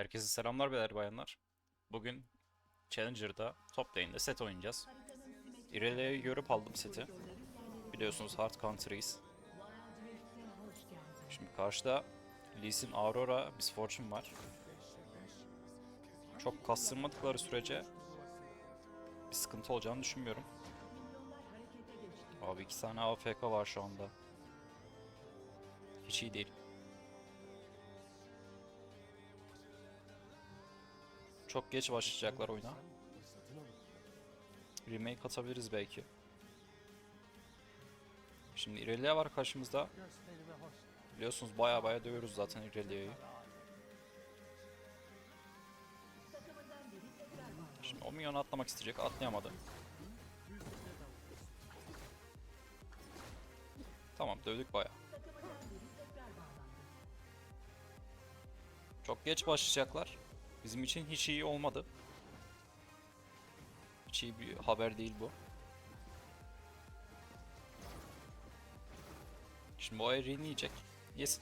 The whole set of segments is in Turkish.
Herkese selamlar beyler bayanlar. Bugün Challenger'da top lane'de set oynayacağız. İrelia'yı görüp aldım seti. Biliyorsunuz Hard Country'yiz. Şimdi karşıda Lee Sin, Aurora, Miss Fortune var. Çok kastırmadıkları sürece bir sıkıntı olacağını düşünmüyorum. Abi iki tane AFK var şu anda. Hiç iyi değil. Çok geç başlayacaklar oyuna. Remake atabiliriz belki. Şimdi Irelia var karşımızda. Biliyorsunuz baya baya dövüyoruz zaten Irelia'yı. Şimdi o minyonu atlamak isteyecek. Atlayamadı. Tamam dövdük baya. Çok geç başlayacaklar. Bizim için hiç iyi olmadı. Hiç iyi bir haber değil bu. Şimdi o Eren'i yiyecek. Yes.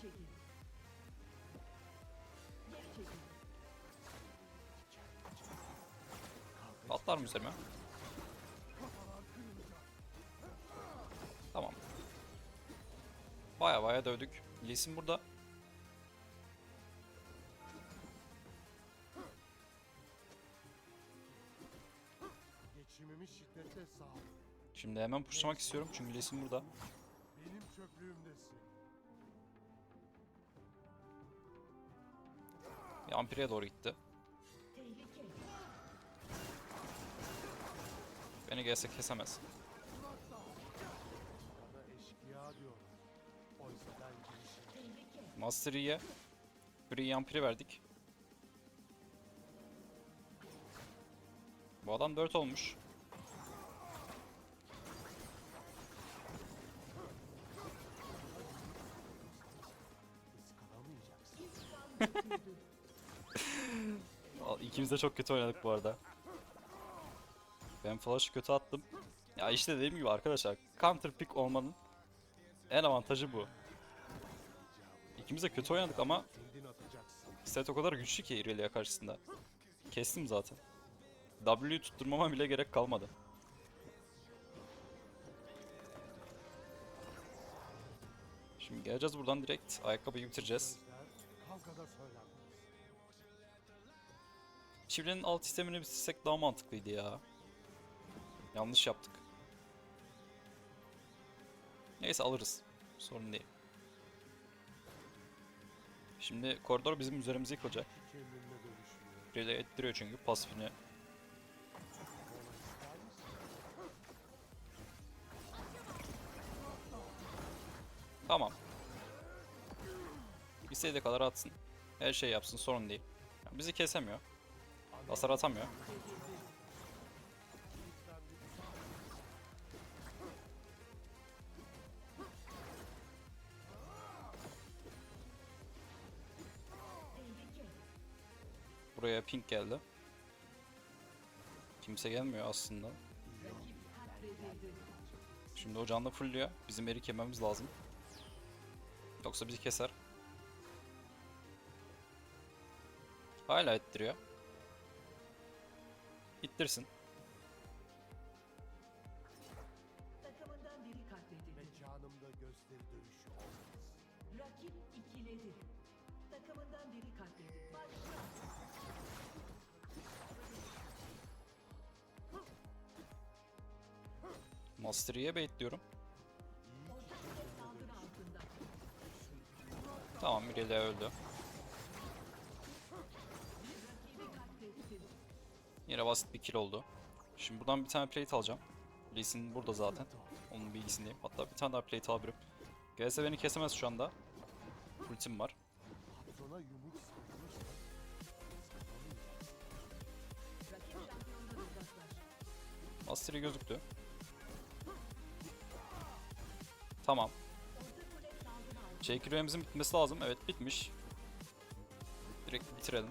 Atlar mı üzerime? Tamam. Baya baya dövdük. Lee Sin burada. Geçimimi şiddetle sağ ol. Şimdi hemen pushlamak istiyorum çünkü Lee Sin burada. Benim çöplüğümdesin. Ampir'e doğru gitti. Beni gelse kesemez. Bana eşkıya diyorlar. Oysa ben girişim. Master Yi'ye Free Ampir'i verdik. Bu adam 4 olmuş. İkimiz de çok kötü oynadık bu arada. Ben flash'ı kötü attım. Ya işte dediğim gibi arkadaşlar counter pick olmanın en avantajı bu. İkimiz de kötü oynadık ama set o kadar güçlü ki Irelia karşısında. Kestim zaten. W'yu tutturmama bile gerek kalmadı. Şimdi geleceğiz buradan direkt ayakkabıyı bitireceğiz. Çivrenin alt sistemini bitirsek daha mantıklıydı ya. Yanlış yaptık. Neyse alırız. Sorun değil. Şimdi koridor bizim üzerimize yıkılacak. Rele ettiriyor çünkü pasifini. Tamam. İstediği kadar atsın. Her şey yapsın sorun değil. Yani bizi kesemiyor. Hasar atamıyor. Buraya pink geldi. Kimse gelmiyor aslında. Şimdi o canlı fullüyor. Bizim erik yememiz lazım. Yoksa bizi keser. Hala ettiriyor. İttirsin. Takımından biri katledildi. Mekanımda gösteri dövüşü olmaz. Rakip ikiledi. Takımından biri katledildi. Başla. Mastery'e baitliyorum. Tamam Irelia öldü. Yine basit bir kill oldu. Şimdi buradan bir tane plate alacağım. Lee Sin burada zaten. Onun bilgisindeyim. Hatta bir tane daha plate alabilirim. Gelse beni kesemez şu anda. Ultim var. Mastery gözüktü. Tamam. J.Q.'mizin bitmesi lazım. Evet bitmiş. Direkt bitirelim.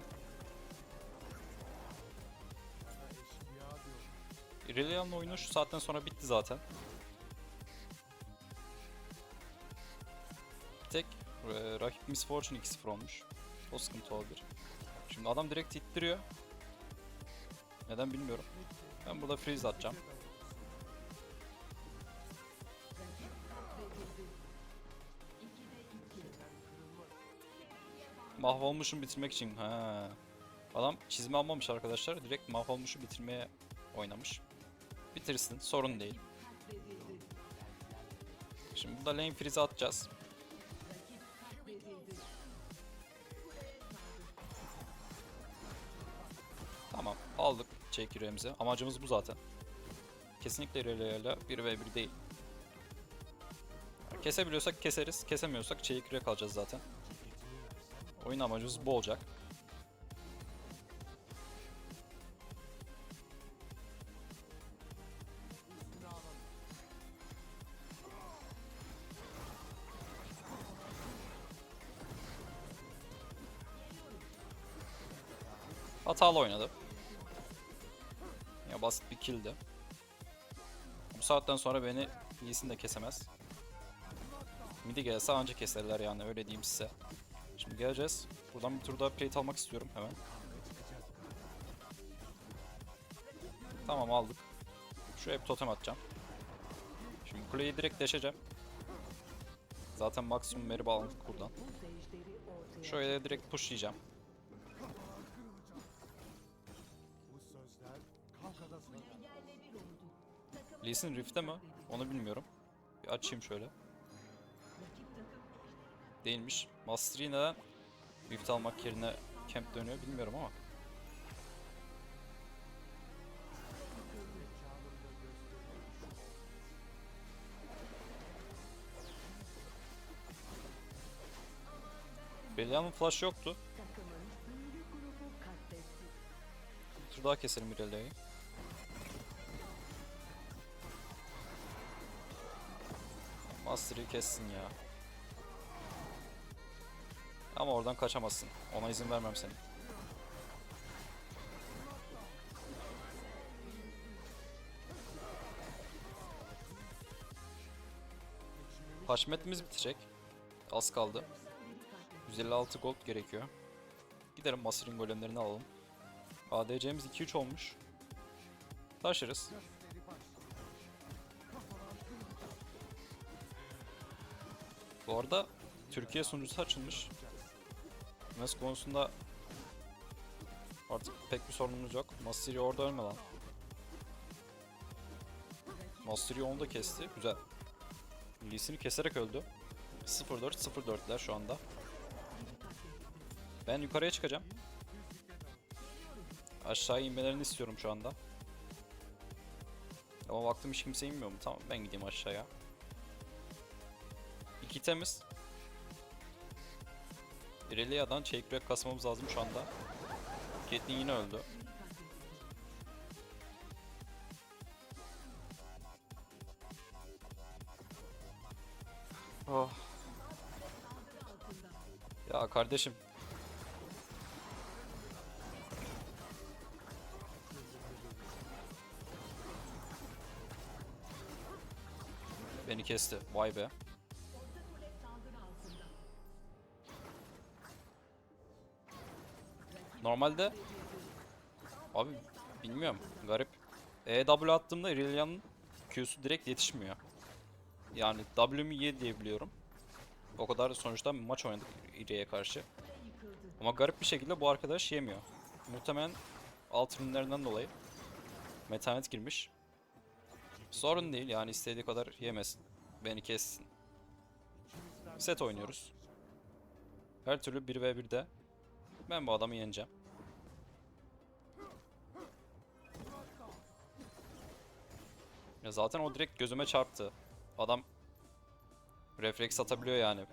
Diyorlar. Irelia'nın oyunu şu saatten sonra bitti zaten. Bir tek e, rakip Miss Fortune 2-0 olmuş. O sıkıntı olabilir. Şimdi adam direkt ittiriyor. Neden bilmiyorum. Ben burada freeze atacağım. Mahvolmuşum bitirmek için. Ha. Adam çizme almamış arkadaşlar. Direkt mahvolmuşu bitirmeye oynamış. Bitirsin. Sorun değil. Şimdi burada lane freeze atacağız. Tamam. Aldık çekiremizi. Amacımız bu zaten. Kesinlikle ilerleyle 1 ve 1 değil. Kesebiliyorsak keseriz. Kesemiyorsak çeykire kalacağız zaten. Oyun amacımız bu olacak. Hatalı oynadı. Ya basit bir killdi. Bu saatten sonra beni iyisin de kesemez. Midi gelse anca keserler yani öyle diyeyim size. Şimdi geleceğiz. Buradan bir tur daha plate almak istiyorum hemen. Tamam aldık. Şuraya bir totem atacağım. Şimdi kuleyi direkt deşeceğim. Zaten maksimum meri aldık buradan. Şöyle direkt pushlayacağım. Lee Sin Rift'te mi? Onu bilmiyorum. Bir açayım şöyle. Değilmiş. Mastery neden Rift almak yerine camp dönüyor bilmiyorum ama. Belial'ın flash yoktu. Bir daha keselim Irelia'yı. Mastery'i kessin ya. Ama oradan kaçamazsın. Ona izin vermem senin. Haşmetimiz bitecek. Az kaldı. 156 gold gerekiyor. Gidelim Master'in golemlerini alalım. ADC'miz 2-3 olmuş. Taşırız. Bu arada Türkiye sunucusu açılmış. MS konusunda artık pek bir sorunumuz yok. Mastery orada ölme lan. Mastery onu da kesti. Güzel. Lee'sini keserek öldü. 0-4 0-4'ler şu anda. Ben yukarıya çıkacağım. Aşağı inmelerini istiyorum şu anda. Ama baktım hiç kimse inmiyor mu? Tamam ben gideyim aşağıya. İki temiz. Irelia'dan Shake Break kasmamız lazım şu anda. Caitlyn yine öldü. Oh. Ya kardeşim. Beni kesti. Vay be. Normalde abi bilmiyorum garip. EW attığımda Irelia'nın Q'su direkt yetişmiyor. Yani W'mi ye diye biliyorum. O kadar sonuçta maç oynadık Irelia karşı. Ama garip bir şekilde bu arkadaş yemiyor. Muhtemelen alt ürünlerinden dolayı metanet girmiş. Sorun değil yani istediği kadar yemesin. Beni kessin. Set oynuyoruz. Her türlü 1v1'de ben bu adamı yeneceğim. Ya zaten o direkt gözüme çarptı. Adam refleks atabiliyor yani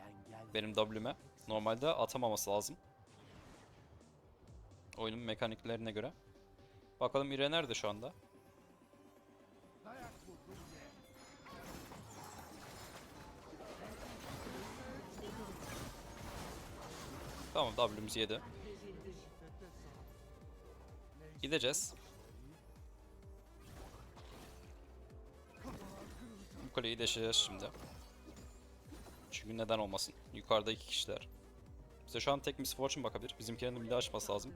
benim W'me. Normalde atamaması lazım. Oyunun mekaniklerine göre. Bakalım Ire nerede şu anda? Tamam W'miz yedi. Gideceğiz. kuleyi deşeceğiz şimdi. Çünkü neden olmasın. Yukarıda iki kişiler. Bize şu an tek Miss Fortune bakabilir. Bizimkilerin de bir açması lazım.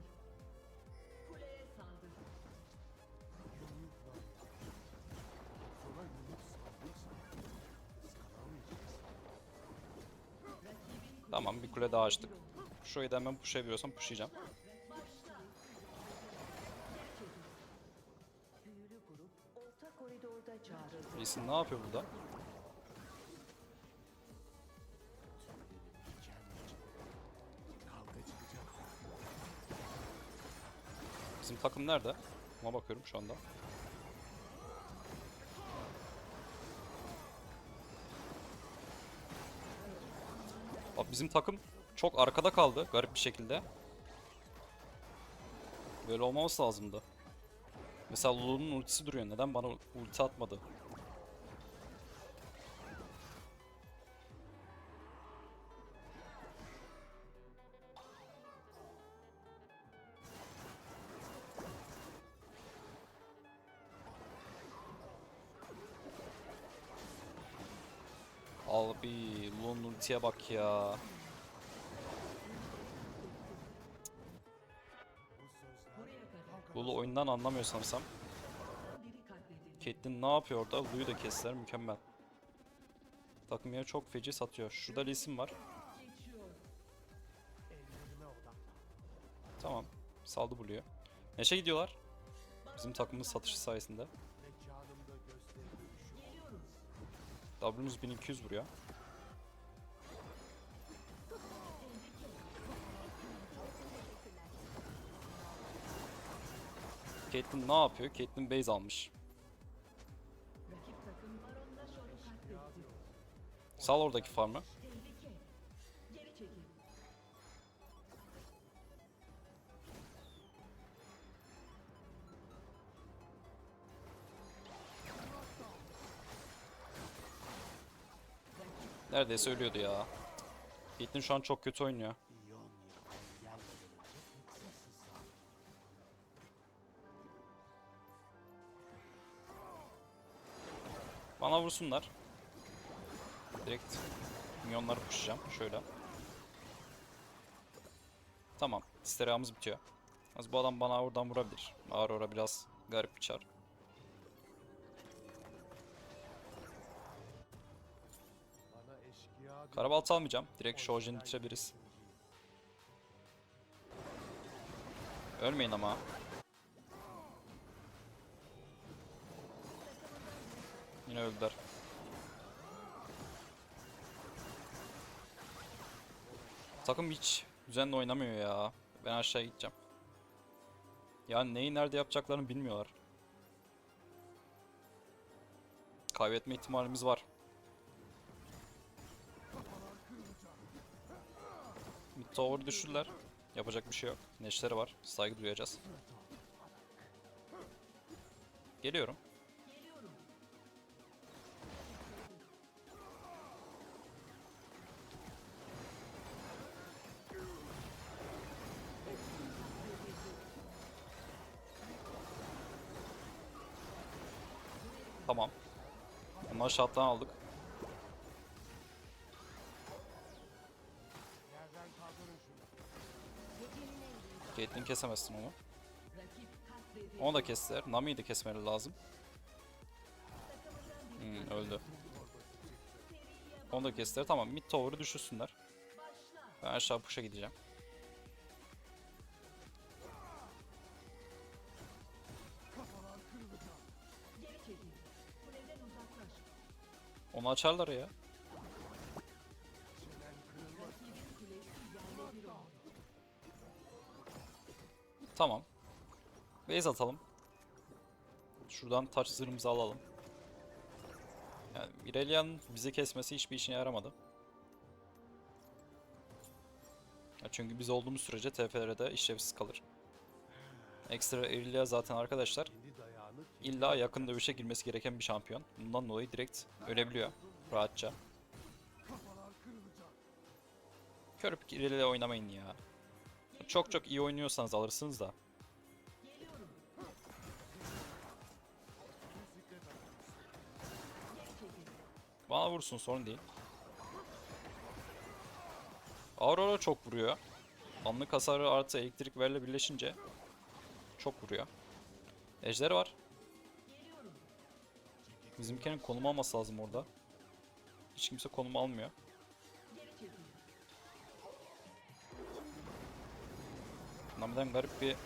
Tamam bir kule daha açtık. Şurayı da hemen pushlayabiliyorsam pushlayacağım. Koridorda çağrıldı. Sin ne yapıyor burada? Bizim takım nerede? Ona bakıyorum şu anda. Abi bizim takım çok arkada kaldı garip bir şekilde. Böyle olmaması lazımdı. Mesela Lulu'nun ultisi duruyor. Neden bana ulti atmadı? Abi Lulu'nun ultiye bak ya. Oyundan anlamıyor sanırsam. Caitlyn ne yapıyor orada? Lulu'yu da kestiler mükemmel. Takım yine çok feci satıyor. Şurada Lee var. Tamam. Saldı Blue'yu. Neşe gidiyorlar. Bizim takımın satışı sayesinde. W'muz 1200 vuruyor. Caitlyn ne yapıyor? Caitlyn base almış. Sal oradaki farmı. Neredeyse ölüyordu ya. Caitlyn şu an çok kötü oynuyor. Vursunlar. Direkt minyonları pushlayacağım. Şöyle. Tamam. Stereamız bitiyor. Az bu adam bana oradan vurabilir. Aurora biraz garip bir çar. Karabalta almayacağım. Direkt Shojin'i bitirebiliriz. Ölmeyin ama. Yine öldüler. Takım hiç düzenli oynamıyor ya. Ben aşağı gideceğim. Yani neyi nerede yapacaklarını bilmiyorlar. Kaybetme ihtimalimiz var. Mid tower düşürler. Yapacak bir şey yok. Neşleri var. Saygı duyacağız. Geliyorum. Tamam. Bunları şattan aldık. Caitlyn kesemezsin onu. Onu da kestiler. Nami'yi de kesmeleri lazım. Hmm, öldü. Onu da kestiler. Tamam mid tower'ı düşürsünler. Ben aşağı push'a gideceğim. Onu açarlar ya. Tamam. Base atalım. Şuradan taç zırhımızı alalım. Yani Irelia'nın bizi kesmesi hiçbir işine yaramadı. Ya çünkü biz olduğumuz sürece TF'lere de işlevsiz kalır. Ekstra Irelia zaten arkadaşlar illa yakın dövüşe girmesi gereken bir şampiyon. Bundan dolayı direkt ölebiliyor rahatça. Körüp Irelia oynamayın ya. Çok çok iyi oynuyorsanız alırsınız da. Bana vursun sorun değil. Aurora çok vuruyor. Anlık hasarı artı elektrik verle birleşince çok vuruyor. Ejderi var. Bizimkinin konum alması lazım orada. Hiç kimse konum almıyor. Namiden garip bir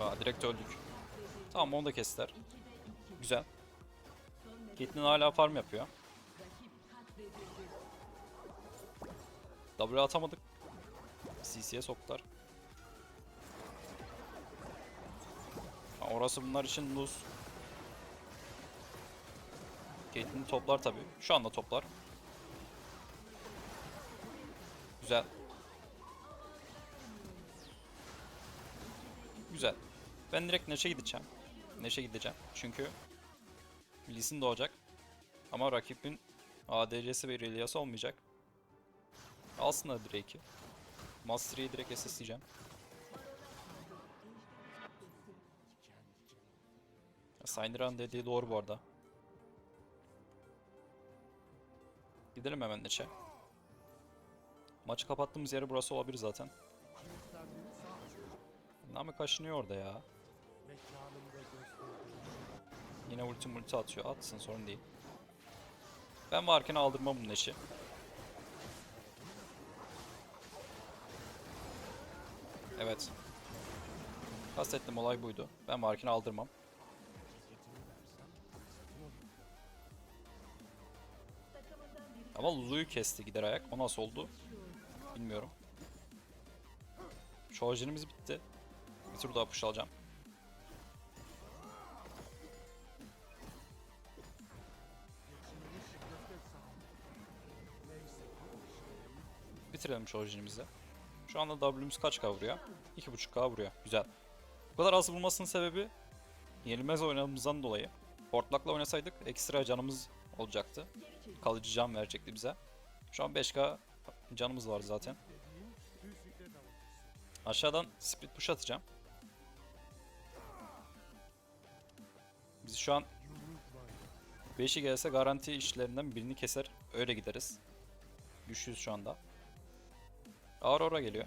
Aa, direkt öldük. Tamam onu da kestiler. Güzel. Caitlyn hala farm yapıyor. W atamadık. CC'ye soktular. Orası bunlar için lose. Caitlyn toplar tabi. Şu anda toplar. Güzel. Güzel. Ben direkt Neşe gideceğim. Neşe gideceğim. Çünkü Lee Sin doğacak. Ama rakibin ADC'si ve Relias'ı olmayacak. Alsınlar Drake'i. Mastery'i direkt SS'leyeceğim. Syndran dediği doğru bu arada. Gidelim hemen Neşe. Maçı kapattığımız yeri burası olabilir zaten. Nami kaşınıyor orada ya. Yine ulti multi atıyor. Atsın sorun değil. Ben varken aldırmam bunun eşi. Evet. Kastettiğim olay buydu. Ben varken aldırmam. Ama Lulu'yu kesti gider ayak. O nasıl oldu? Bilmiyorum. Şarjörümüz bitti. Bir tur daha push alacağım. Bitirelim orijinimizi. Şu anda W'miz kaç K vuruyor? 2.5K vuruyor. Güzel. Bu kadar az vurmasının sebebi yenilmez oynadığımızdan dolayı. Portlak'la oynasaydık ekstra canımız olacaktı. Kalıcı can verecekti bize. Şu an 5K canımız var zaten. Aşağıdan split push atacağım. Biz şu an Yumruk var. 5'i gelse garanti işlerinden birini keser. Öyle gideriz. Güçlüyüz şu anda. Aurora geliyor.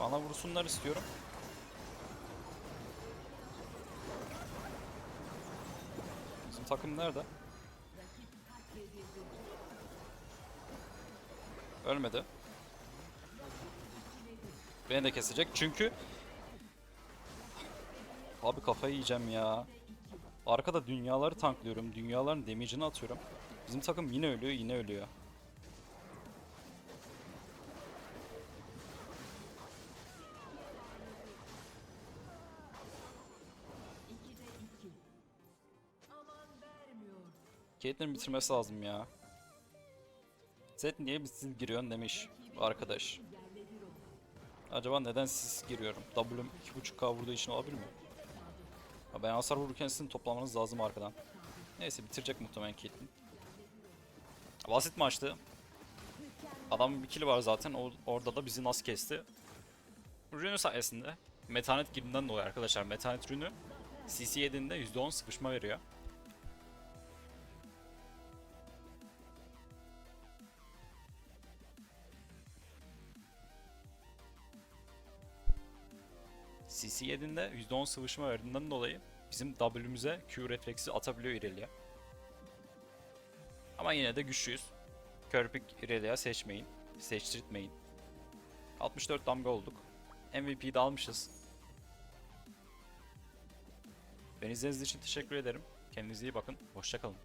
Bana vursunlar istiyorum. Bizim takım nerede? Ölmedi. Beni de kesecek çünkü Abi kafayı yiyeceğim ya. Arkada dünyaları tanklıyorum. Dünyaların damage'ini atıyorum. Bizim takım yine ölüyor, yine ölüyor. Caitlyn bitirmesi lazım ya. Zed niye bizsiz giriyorsun demiş arkadaş. Acaba neden siz giriyorum? W'm 2.5k vurduğu için olabilir mi? Ha, ben hasar vururken sizin toplamanız lazım arkadan. Neyse bitirecek muhtemelen Caitlyn. Basit maçtı. Adamın bir kili var zaten. O, orada da bizi nasıl kesti? Rünü sayesinde. Metanet girinden dolayı arkadaşlar. Metanet rünü CC yediğinde %10 sıkışma veriyor. CC yediğinde %10 sıvışma verdiğinden dolayı bizim W'mize Q refleksi atabiliyor ileriye. Ama yine de güçlüyüz. Körpik ileriye seçmeyin. Seçtirtmeyin. 64 damga olduk. MVP'yi de almışız. Beni izlediğiniz için teşekkür ederim. Kendinize iyi bakın. Hoşçakalın.